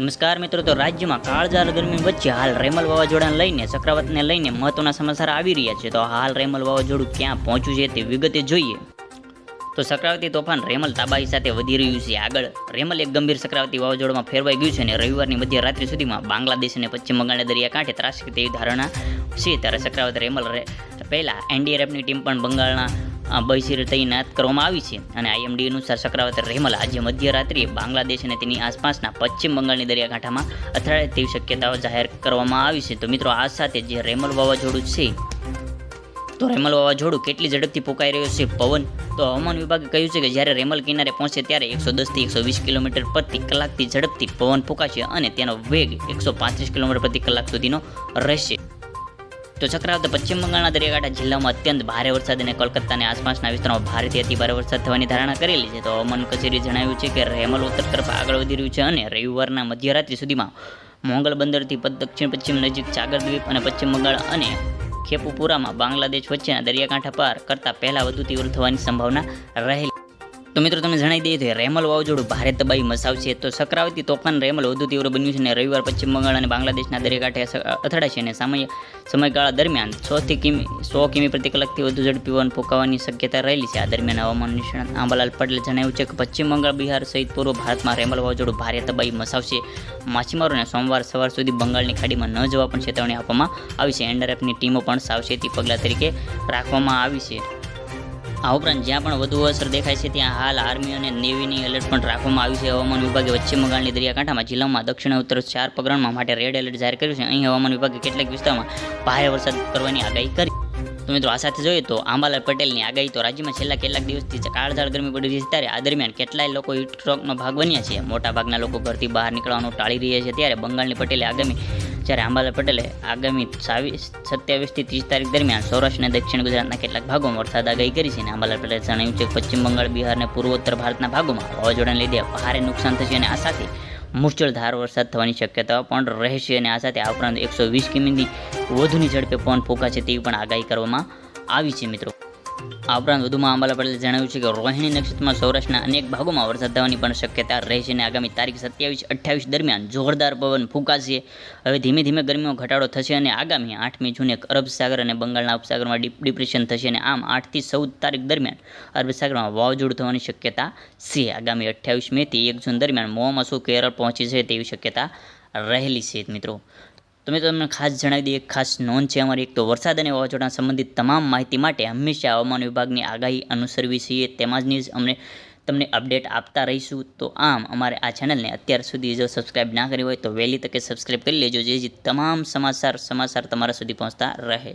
નમસ્કાર મિત્રો, તો રાજ્યમાં કાળઝાળ ગરમી વચ્ચે હાલ રેમલ વાવાઝોડાને લઈને, ચક્રવાતને લઈને મહત્વના સમાચાર આવી રહ્યા છે. તો હાલ રેમલ વાવાઝોડું ક્યાં પહોંચ્યું છે તે વિગતે જોઈએ. તો ચક્રવાતી તોફાન રેમલ તાબાઈ સાથે વધી રહ્યું છે. આગળ રેમલ એક ગંભીર ચક્રવાતી વાવાઝોડામાં ફેરવાઈ ગયું છે અને રવિવારની મધ્યરાત્રિ સુધીમાં બાંગ્લાદેશ અને પશ્ચિમ બંગાળના દરિયાકાંઠે ત્રાસકી તેવી ધારણા છે. ત્યારે ચક્રવાત રેમલ પહેલાં એનડીઆરએફની ટીમ પણ બંગાળના અ, બહીર તૈનાત કરવામાં આવી છે અને આઈએમડી અનુસાર ચક્રવાત રેમલ આજે મધ્યરાત્રિએ બાંગ્લાદેશ અને તેની આસપાસના પશ્ચિમ બંગાળની દરિયાકાંઠામાં અથડાય તેવી શક્યતાઓ જાહેર કરવામાં આવી છે. તો મિત્રો આ સાથે જે રેમલ વાવાઝોડું છે તો રેમલ વાવાઝોડું કેટલી ઝડપથી પોકાઈ રહ્યો છે? પવન તો હવામાન વિભાગે કહ્યું છે કે જ્યારે રેમલ કિનારે પહોંચે ત્યારે એકસો દસથી એકસો વીસ કિલોમીટર પ્રતિ કલાકથી ઝડપથી પવન ફૂંકાશે અને તેનો વેગ એકસો પાંત્રીસ કિલોમીટર પ્રતિ કલાક સુધીનો રહેશે. તો ચક્રવાત પશ્ચિમ બંગાળના દરિયાકાંઠા જિલ્લામાં અત્યંત ભારે વરસાદ અને કોલકાતાની આસપાસના વિસ્તારોમાં ભારેથી અતિ ભારે વરસાદ થવાની ધારણા કરેલી છે. તો હવામાન કચેરીએ જણાવ્યું છે કે રહેમલ ઉત્તર તરફ આગળ વધી રહ્યું છે અને રવિવારના મધ્યરાત્રિ સુધીમાં મોંગલ બંદરથી દક્ષિણ પશ્ચિમ નજીક ચાગર દ્વીપ અને પશ્ચિમ બંગાળ અને ખેપુપુરામાં બાંગ્લાદેશ વચ્ચેના દરિયાકાંઠા પાર કરતાં પહેલાં વધુ તીવ્ર થવાની સંભાવના રહેલી તો મિત્રો તમને જણાવી દઈએ તો રેમલ વાવાઝોડું ભારે તબાહી મસાવશે તો સક્રાવતી તોફાન રેમલ વધુ તીવ્ર બન્યું છે અને રવિવાર પશ્ચિમ બંગાળ અને બાંગ્લાદેશના દરિયાકાંઠે અથડાશે અને સમય સમયગાળા દરમિયાન સોથી કિમી, સો કિમી પ્રતિ કલાકથી વધુ ઝડપી પવન ફૂંકાવાની શક્યતા રહેલી છે. આ દરમિયાન હવામાન નિષ્ણાત આંબાલાલ પટેલે જણાવ્યું છે કે પશ્ચિમ બંગાળ, બિહાર સહિત પૂર્વ ભારતમાં રેમલ વાવાઝોડું ભારે તબાહી મસાવશે માછીમારોને સોમવાર સવાર સુધી બંગાળની ખાડીમાં ન જવા પણ ચેતવણી આપવામાં આવી છે. એનડીઆરએફની ટીમો પણ સાવચેતી પગલાં તરીકે રાખવામાં આવી છે. આ ઉપરાંત જ્યાં પણ વધુ અસર દેખાય છે, ત્યાં હાલ આર્મી અને નેવીની એલર્ટ પણ રાખવામાં આવ્યું છે. હવામાન વિભાગે પશ્ચિમ બંગાળની દરિયાકાંઠામાં જિલ્લામાં દક્ષિણ ઉત્તર ચાર પગરણમાં માટે રેડ એલર્ટ જાહેર કર્યું છે. અહીં હવામાન વિભાગે કેટલાક વિસ્તારમાં ભારે વરસાદ કરવાની આગાહી કરી તો મિત્રો, આ સાથે જોઈએ તો આંબાલાલ પટેલની આગાહી તો રાજ્યમાં છેલ્લા કેટલાક દિવસથી કાળઝાળ ગરમી પડી રહી છે ત્યારે આ દરમિયાન કેટલાય લોકો હીટ સ્ટ્રોકનો ભાગ બન્યા છે. મોટાભાગના લોકો ઘરથી બહાર નીકળવાનું ટાળી રહ્યા છે. ત્યારે બંગાળની પટેલે આગામી, જ્યારે આંબાલાલ પટેલે આગામી સાવીસ સત્યાવીસથી ત્રીસ તારીખ દરમિયાન સૌરાષ્ટ્ર અને દક્ષિણ ગુજરાતના કેટલાક ભાગોમાં વરસાદ આગાહી કરી છે અને આંબાલાલ પટેલે જણાવ્યું છે કે પશ્ચિમ બંગાળ, બિહાર અને પૂર્વોત્તર ભારતના ભાગોમાં વાવાઝોડાને લીધે ભારે નુકસાન થશે અને આ સાથે મુશળધાર વરસાદ થવાની શક્યતા પણ રહેશે અને આ સાથે આ ઉપરાંત એકસો વીસ કિમીની વધુની ઝડપે પવન ફૂંકાશે તેવી પણ આગાહી કરવામાં આવી છે મિત્રો. આ ઉપરાંત વધુમાં અંબાલા પટેલે જણાવ્યું છે કે રોહિણી નક્ષત્રમાં સૌરાષ્ટ્રના અનેક ભાગોમાં વરસાદ થવાની પણ શક્યતા રહેશે અને આગામી તારીખ સત્યાવીસ અઠ્યાવીસ દરમિયાન જોરદાર પવન ફૂંકાશે. હવે ધીમે ધીમે ગરમીમાં ઘટાડો થશે અને આગામી આઠમી જૂને અરબ સાગર અને બંગાળના ઉપસાગરમાં ડીપ ડિપ્રેશન થશે અને આમ આઠથી ચૌદ તારીખ દરમિયાન અરબ સાગરમાં વાવાઝોડું થવાની શક્યતા છે. આગામી અઠ્યાવીસ મેથી એક જૂન દરમિયાન મોમાસુ કેરળ પહોંચી છે તેવી શક્યતા રહેલી છે મિત્રો. તો મેં તમને ખાસ જણાવી દઈએ ખાસ નોંધ છે અમારી, એક તો વરસાદ અને વાવાઝોડા સંબંધિત તમામ માહિતી માટે હંમેશા હવામાન વિભાગની આગાહી અનુસરવી છીએ. તેમાંની જ અમને તમને અપડેટ આપતા રહીશું. તો આમ, અમારે આ ચેનલને અત્યાર સુધી જો સબસ્ક્રાઇબ ના કરી હોય તો વહેલી તકે સબસ્ક્રાઇબ કરી લેજો. જેથી તમામ સમાચાર સમાચાર તમારા સુધી પહોંચતા રહે.